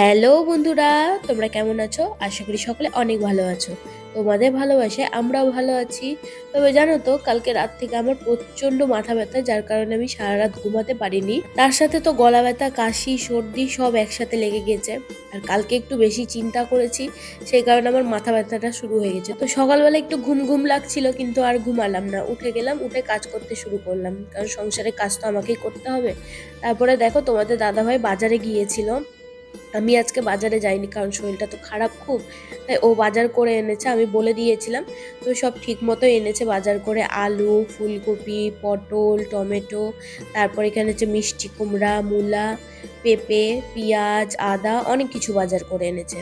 Hello বন্ধুরা, তোমরা কেমন আছো? আশা করি সকলে অনেক ভালো আছো। তোমাদের ভালোবাসে আমরাও ভালো আছি। তবে জানো তো, কালকে রাত থেকে আমার প্রচণ্ড মাথা ব্যথা, যার কারণে আমি সারা রাত ঘুমাতে পারিনি। তার সাথে তো গলা ব্যথা, কাশি, সর্দি সব একসাথে লেগে গেছে। আর কালকে একটু বেশি চিন্তা করেছি, সেই কারণে আমার মাথা ব্যথাটা শুরু হয়ে গেছে। তো সকালবেলা একটু ঘুম ঘুম লাগছিল, কিন্তু আর ঘুমালাম না। উঠে গেলাম, উঠে কাজ করতে শুরু করলাম। কারণ সংসারে কাজ তো আমাকেই করতে হবে। তারপরে দেখো, তোমাদের দাদাভাই বাজারে গিয়েছিল। আমি আজকে বাজারে যাইনি, কারণ শরীরটা তো খারাপ খুব, তাই ও বাজার করে এনেছে, আমি বলে দিয়েছিলাম তো সব ঠিক মতো এনেছে, বাজার করে আলু, ফুলকপি, পটল, টমেটো, তারপর এখানে হচ্ছে মিষ্টি কুমড়া, মূলা, পেঁপে, পেঁয়াজ, আদা, অনেক কিছু বাজার করে এনেছে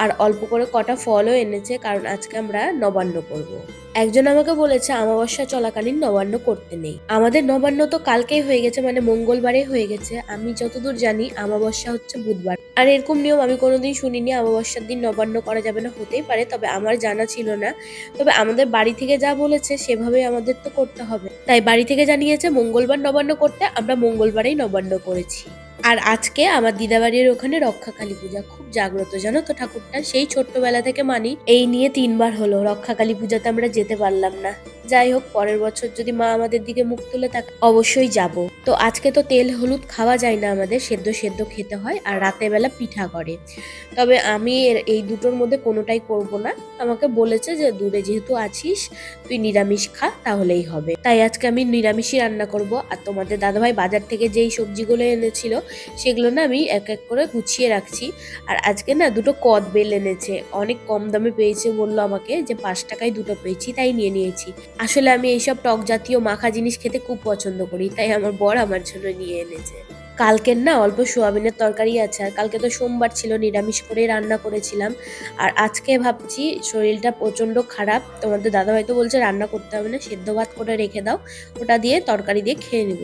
আর অল্প করে কটা ফলও এনেছে, কারণ আজকে আমরা নবান্ন করব। একজন আমাকে বলেছে অমাবস্যা চলাকালীন নবান্ন করতে নেই। আমাদের নবান্ন তো কালকেই হয়ে গেছে মানে মঙ্গলবারে হয়ে গেছে। আমি যতদূর জানি অমাবস্যা হচ্ছে বুধবার। আর এরকম নিয়ম আমি কোনোদিন শুনিনি অমাবস্যার দিন নবান্ন করা যাবে না, হতেই পারে, তবে আমার জানা ছিল না। তবে আমাদের বাড়ি থেকে যা বলেছে সেভাবে আমাদের তো করতে হবে। তাই বাড়ি থেকে জানিয়েছে, মঙ্গলবার নবান্ন করতে, আমরা মঙ্গলবারেই নবান্ন করেছি। আর আজকে আমার দিদাবাড়ির ওখানে রক্ষাকালী পূজা, খুব জাগ্রত। জানো তো ঠাকুরটা? সেই ছোট্টবেলা থেকে মানি এই নিয়ে তিনবার হলো। রক্ষাকালী পূজাতে আমরা যেতে পারলাম না। যাই হোক, পরের বছর যদি মা আমাদের দিকে মুখ তুলে থাকে অবশ্যই যাব। তো আজকে তো তেল হলুদ খাওয়া যায় না আমাদের, সেদ্ধ সেদ্ধ খেতে হয় আর রাতের বেলা পিঠা করে। তবে আমি এই দুটোর মধ্যে কোনোটাই করব না। আমাকে বলেছে যে দূরে যেহেতু আছিস, তুই নিরামিষ খা, তাহলেই হবে। তাই আজকে আমি নিরামিষই রান্না করব। আর তোমাদের দাদাভাই বাজার থেকে যেই সবজিগুলো এনেছিল, সেগুলো না আমি এক এক করে গুছিয়ে রাখছি। আর আজকে না দুটো কদ বেল এনেছে। অনেক কম দামে পেয়েছে বলল আমাকে যে, পাঁচ টাকায় দুটো পেয়েছি, তাই নিয়ে নিয়েছি। আসলে আমি এইসব টক জাতীয় মাখা জিনিস খেতে খুব পছন্দ করি, তাই আমার বর আমার জন্য নিয়ে এনেছে। কালকের না অল্প সোয়াবিনের তরকারি আছে, আর কালকে তো সোমবার ছিল, নিরামিষ করে রান্না করেছিলাম। আর আজকে ভাবছি শরীরটা প্রচণ্ড খারাপ, তোমাদের দাদাভাই তো বলছে রান্না করতে হবে না, সেদ্ধ ভাত করে রেখে দাও, ওটা দিয়ে তরকারি দিয়ে খেয়ে নিব।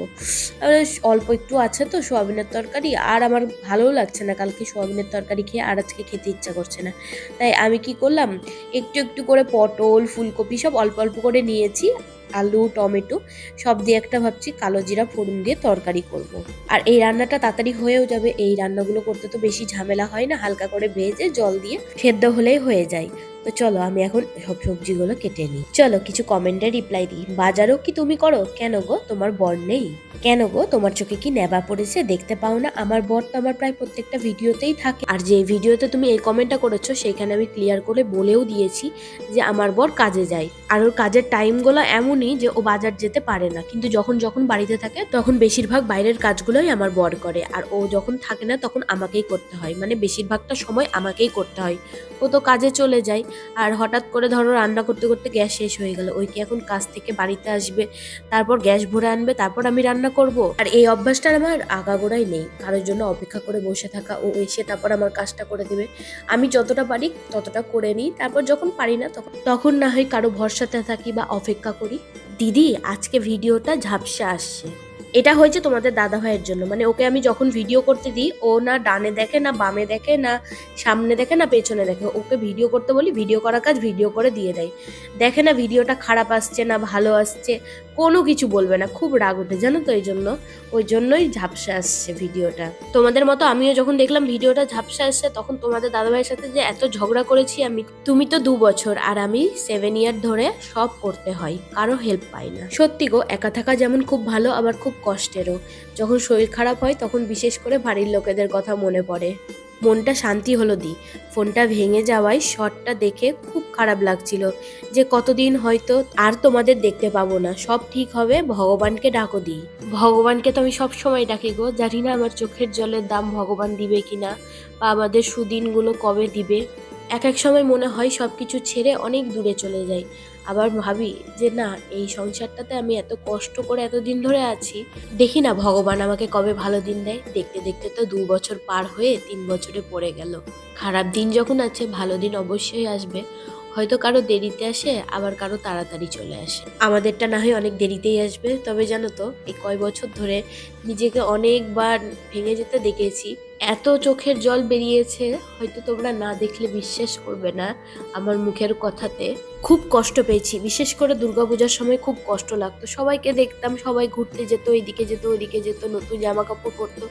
অল্প একটু আছে তো সোয়াবিনের তরকারি, আর আমার ভালোও লাগছে না কালকে সোয়াবিনের তরকারি খেয়ে, আর আজকে খেতে ইচ্ছা করছে না। তাই আমি কি করলাম, একটু একটু করে পটল, ফুলকপি সব অল্প অল্প করে নিয়েছি আলু, টমেটো সব দিয়ে একটা ভাবছি কালো জিরা ফোড়ন দিয়ে তরকারি করব। আর এই রান্নাটা তাড়াতাড়ি হয়েও যাবে। এই রান্নাগুলো করতে তো বেশি ঝামেলা হয় না। হালকা করে ভেজে জল দিয়ে সেদ্ধ হলেই হয়ে যায়। তো চলো আমি এখন সব সবজিগুলো কেটে নিই। চলো কিছু কমেন্টে রিপ্লাই দিই। বাজারও কি তুমি করো? কেন গো? তোমার বর নেই? কেন গো? তোমার চোখে কি নেবা পড়েছে? দেখতে পাও না? আমার বর তো আমার প্রায় প্রত্যেকটা ভিডিওতেই থাকে। আর যে ভিডিওতে তুমি এই কমেন্টটা করেছ সেইখানে আমি ক্লিয়ার করে বলেও দিয়েছি যে আমার বর কাজে যায়। আর ওর কাজের টাইমগুলো এমনই যে ও বাজার যেতে পারে না। কিন্তু যখন যখন বাড়িতে থাকে, তখন বেশিরভাগ বাইরের কাজগুলোই আমার বর করে। আর ও যখন থাকে না, তখন আমাকেই করতে হয়। মানে বেশিরভাগটা সময় আমাকেই করতে হয়। ও তো কাজে চলে যায়। আর হঠাৎ করে ধরো রান্না করতে করতে গ্যাস শেষ হয়ে গেল। ওই কি এখন কাজ থেকে বাড়িতে আসবে, তারপর গ্যাস ভরে আনবে, তারপর আমি রান্না করব? আর এই অভ্যাসটা আমার আগাগোড়াই নেই। কারোর জন্য অপেক্ষা করে বসে থাকা, ও এসে তারপর আমার কাজটা করে দেবে। আমি যতটা পারি ততটা করে নিই। তারপর যখন পারি না তখন তখন না হয় কারও ভরসাতে থাকি বা অপেক্ষা করি। দিদি, আজকে ভিডিওটা ঝাপসা আসছে। এটা হয়েছে তোমাদের দাদা ভাইয়ের জন্য। মানে ওকে আমি যখন ভিডিও করতে দিই, ও না ডানে দেখে, না বামে দেখে, না সামনে দেখে, না পেছনে দেখে, ওকে ভিডিও করতে বলি ভিডিও করার কাজ ভিডিও করে দিয়ে দেয়। দেখে না ভিডিওটা খারাপ আসছে, না ভালো আসছে, কোনো কিছু বলবে না, খুব রাগ ওঠে, জানো তো এই জন্য। ওই জন্যই ঝাপসা আসছে ভিডিওটা তোমাদের মতো আমিও যখন দেখলাম ভিডিওটা ঝাপসা আসছে, তখন তোমাদের দাদাভাইয়ের সাথে যে এত ঝগড়া করেছি আমি, তুমি তো দু বছর, আর আমি সেভেন ইয়ার ধরে সব করতে হয়, কারও হেল্প পাই না। সত্যি গো, একা থাকা যেমন খুব ভালো, আবার খুব কষ্টেরও। যখন শরীর খারাপ হয়, তখন বিশেষ করে বাড়ির লোকেদের কথা মনে পড়ে। মনটা শান্তি হলো দি। ফোনটা ভেঙে যাওয়ায় শটটা দেখে খুব খারাপ লাগছিল যে কতদিন হয়তো আর তোমাদের দেখতে পাবো না। সব ঠিক হবে, ভগবানকে ডাকো দিই ভগবানকে তো আমি সব সময় ডাকি গো। জানি না আমার চোখের জলের দাম ভগবান দিবে কিনা বা আমাদের সুদিনগুলো কবে দিবে। এক এক সময় মনে হয় সব কিছু ছেড়ে অনেক দূরে চলে যাই। আবার ভাবি যে না, এই সংসারটাতে আমি এত কষ্ট করে এতদিন ধরে আছি, দেখি না ভগবান আমাকে কবে ভালো দিন দেয়। দেখতে দেখতে তো দু বছর পার হয়ে তিন বছরে পড়ে গেল। খারাপ দিন যখন আছে, ভালো দিন অবশ্যই আসবে। হয়তো কারও দেরিতে আসে, আবার কারও তাড়াতাড়ি চলে আসে। আমাদেরটা না হয় অনেক দেরিতেই আসবে, তবে জানো তো, এই কয় বছর ধরে নিজেকে অনেকবার ভেঙে যেতে দেখেছি। এত চোখের জল বেরিয়েছে, হয়তো তোমরা না দেখলে বিশ্বাস করবে না আমার মুখের কথাতে। খুব কষ্ট পেয়েছি, বিশেষ করে দুর্গাপূজার সময় খুব কষ্ট লাগতো। সবাইকে দেখতাম, সবাই ঘুরতে যেত এইদিকে যেত ওইদিকে যেত, নতুন জামা কাপড় পরতো।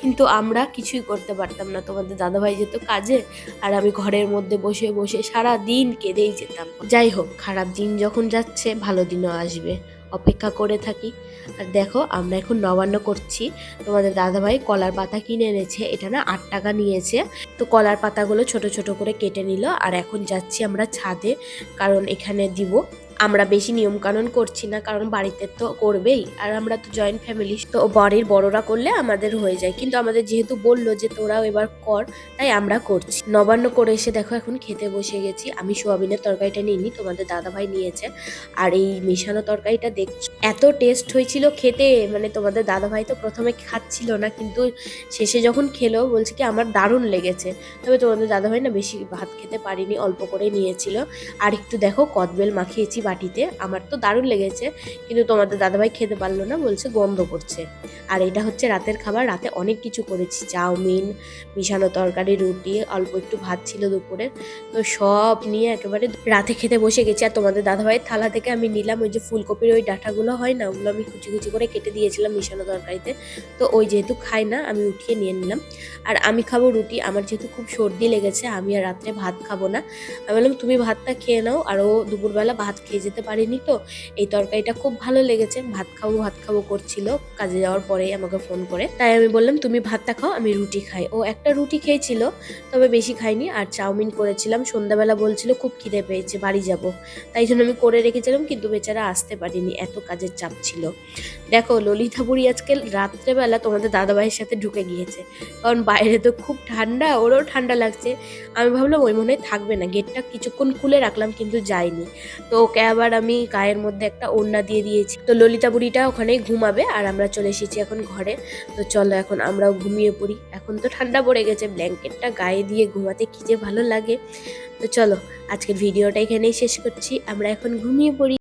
কিন্তু আমরা কিছুই করতে পারতাম না, তোমাদের দাদাভাই যেত কাজে আর আমি ঘরের মধ্যে বসে বসে সারা দিন কেঁদেই যেতাম। যাই হোক, খারাপ দিন যখন যাচ্ছে, ভালো দিনও আসবে। অপেক্ষা করে থাকি। আর দেখো, আমরা এখন নবান্ন করছি। তোমাদের দাদাভাই কলার পাতা কিনে এনেছে। এটা না আট টাকা নিয়েছে। তো কলার পাতাগুলো ছোট ছোট করে কেটে নিল। আর এখন যাচ্ছি আমরা ছাদে, কারণ এখানে দিব আমরা বেশি নিয়ম কানুন করছি না, কারণ বাড়িতে তো করবেই। আর আমরা তো জয়েন্ট ফ্যামিলি তো বাড়ির বড়রা করলে আমাদের হয়ে যায়। কিন্তু আমাদের যেহেতু বলল যে তোরাও এবার কর, তাই আমরা করছি। নবান্ন করে এসে দেখো এখন খেতে বসে গেছি। আমি সোয়াবিনের তরকারিটা নিইনি, তোমাদের দাদাভাই নিয়েছে। আর এই মেশানো তরকারিটা দেখছ? এত টেস্ট হয়েছিল খেতে। মানে তোমাদের দাদাভাই তো প্রথমে খাচ্ছিল না, কিন্তু শেষে যখন খেলো, বলছে কি আমার দারুণ লেগেছে। তবে তোমাদের দাদাভাই না বেশি ভাত খেতে পারিনি, অল্প করে নিয়েছিল। আর একটু দেখো কদবেল মাখিয়েছি বাটিতে, আমার তো দারুণ লেগেছে, কিন্তু তোমাদের দাদাভাই খেতে পারল না, বলছে গন্ধ করছে। আর এটা হচ্ছে রাতের খাবার, রাতে অনেক কিছু করেছি, চাউমিন, মিশানো তরকারি, রুটি, অল্প একটু ভাত ছিল দুপুরে। তো সব নিয়ে একেবারে রাতে খেতে বসে গেছি, আর তোমাদের দাদাভাইয়ের থালা থেকে আমি নিলাম ওই যে ফুলকপির ওই ডাঁটাগুলো হয় না, ওগুলো আমি কুচি কুচি করে কেটে দিয়েছিলাম মিশানো তরকারিতে। তো ওই যেহেতু খাই না, আমি উঠিয়ে নিয়ে নিলাম। আর আমি খাব রুটি, আমার যেহেতু খুব সর্দি লেগেছে, আমি আর রাত্রে ভাত খাব না। আমি বললাম, তুমি ভাতটা খেয়ে নাও। আর ও দুপুরবেলা ভাত খেয়ে যেতে পারিনি তো। এই তরকারিটা খুব ভালো লেগেছে। ভাত খাব ভাত খাব করছিল। কাজে যাওয়ার পরেই আমাকে ফোন করে। তাই আমি বললাম, তুমি ভাতটা খাও, আমি রুটি খাই। ও একটা রুটি খেয়েছিল, তবে বেশি খাইনি আর চাউমিন করেছিলাম। সন্ধ্যাবেলা বলছিল, খুব খিদে পেয়েছে, বাড়ি যাব। তাই জন্য আমি করে রেখেছিলাম, কিন্তু বেচারা আসতে পারিনি। এত কাজের চাপ ছিল। দেখো ললিতা বুড়ি আজকে রাত্রেবেলা তোমাদের দাদাভাইয়ের সাথে ঢুকে গিয়েছে। কারণ বাইরে তো খুব ঠান্ডা, ওরও ঠান্ডা লাগছে। আমি ভাবলাম, ওই মনে থাকবে না। গেটটা কিছুক্ষণ খুলে রাখলাম, কিন্তু যায়নি। তো ওকে আবার আমি গায়ের মধ্যে একটা ওড়না দিয়ে দিয়েছি। তো ললিতা বুড়িটা ওখানেই ঘুমাবে আর আমরা চলে এসেছি এখন ঘরে। তো চলো এখন আমরাও ঘুমিয়ে পড়ি। এখন তো ঠান্ডা পড়ে গেছে, ব্ল্যাঙ্কেটটা গায়ে দিয়ে ঘুমাতে কী যে ভালো লাগে। তো চলো, আজকের ভিডিওটা এখানেই শেষ করছি। আমরা এখন ঘুমিয়ে পড়ি।